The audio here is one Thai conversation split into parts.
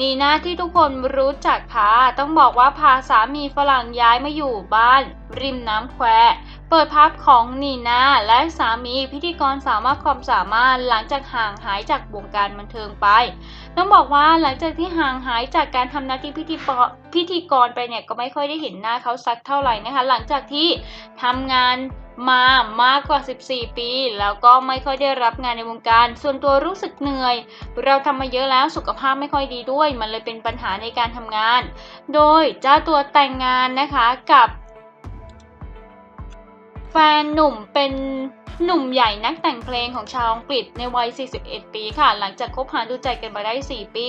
นีน่าที่ทุกคนรู้จักค่ะ ต้องบอกว่าพาสามีฝรั่งย้ายมาอยู่บ้าน ริมน้ำแควเปิดภาพของนีน่าและสามีพิธีกรสาวมากความสามารถหลังจากห่างหายจากวงการบันเทิงไป ต้องบอกว่าหลังจากที่ห่างหายจากการทำหน้าที่พิธีพิธีกรไปเนี่ยก็ไม่ค่อยได้เห็นหน้าเขาสักเท่าไหร่นะคะ หลังจากที่ทำงาน มามากกว่า 14 ปี แล้วก็ไม่ค่อยได้รับงานในวงการ ส่วนตัวรู้สึกเหนื่อย เราทำมาเยอะแล้วสุขภาพไม่ค่อยดีด้วย มันเลยเป็นปัญหาในการทำงาน โดยเจ้าตัวแต่งงานนะคะกับแฟนหนุ่มเป็น หนุ่มใหญ่นักแต่งเพลงของชาวอังกฤษในวัย 41 ปีค่ะ หลังจากคบหาดูใจกันมาได้ 4 ปี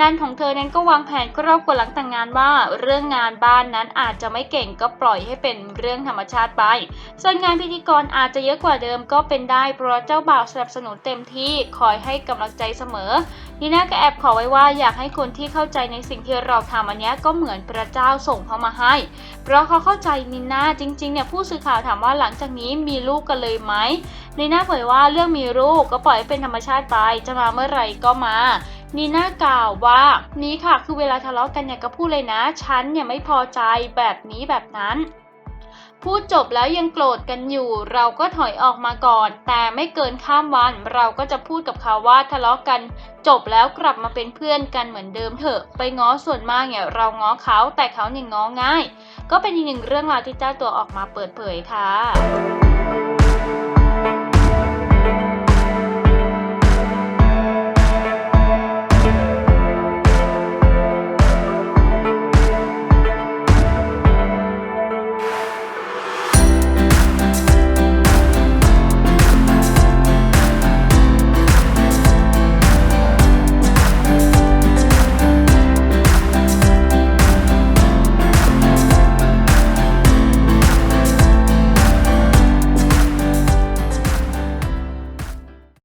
ด้านของเธอนั้นก็วางแผนครอบครัวหลังแต่งงานว่าเรื่องงานบ้านนั้นอาจจะไม่เก่งก็ปล่อยให้เป็นเรื่องธรรมชาติไป ส่วนงานพิธีกรอาจจะเยอะกว่าเดิมก็เป็นได้เพราะเจ้าบ่าวสนับสนุนเต็มที่คอยให้กำลังใจเสมอ นีน่าก็แอบขอไว้ว่าอยากให้คนที่เข้าใจในสิ่งที่เราทำอันนี้ก็เหมือนพระเจ้าส่งเข้ามาให้ เพราะเขาเข้าใจนิน่าจริงๆเนี่ยผู้สื่อข่าวถามว่าหลังจากนี้มีลูกกันเลยไหมนีน่าเผยว่าเรื่องมีลูกก็ปล่อยให้เป็นธรรมชาติไปจะมาเมื่อไหร่ก็มานีน่ากล่าวว่านี้ค่ะคือเวลาทะเลาะกันเนี่ยก็พูดเลยนะ ฉันเนี่ยไม่พอใจแบบนี้แบบนั้น พูดจบแล้วยังโกรธกันอยู่ เราก็ถอยออกมาก่อน แต่ไม่เกินข้ามวัน เราก็จะพูดกับเขาว่าทะเลาะกัน จบแล้วกลับมาเป็นเพื่อนกันเหมือนเดิมเถอะ ไปง้อส่วนมากเนี่ยเราง้อเขาแต่เขาเนี่ยง้อง่าย ก็เป็นอีกหนึ่งเรื่องราวที่เจ้าตัวออกมาเปิดเผยค่ะ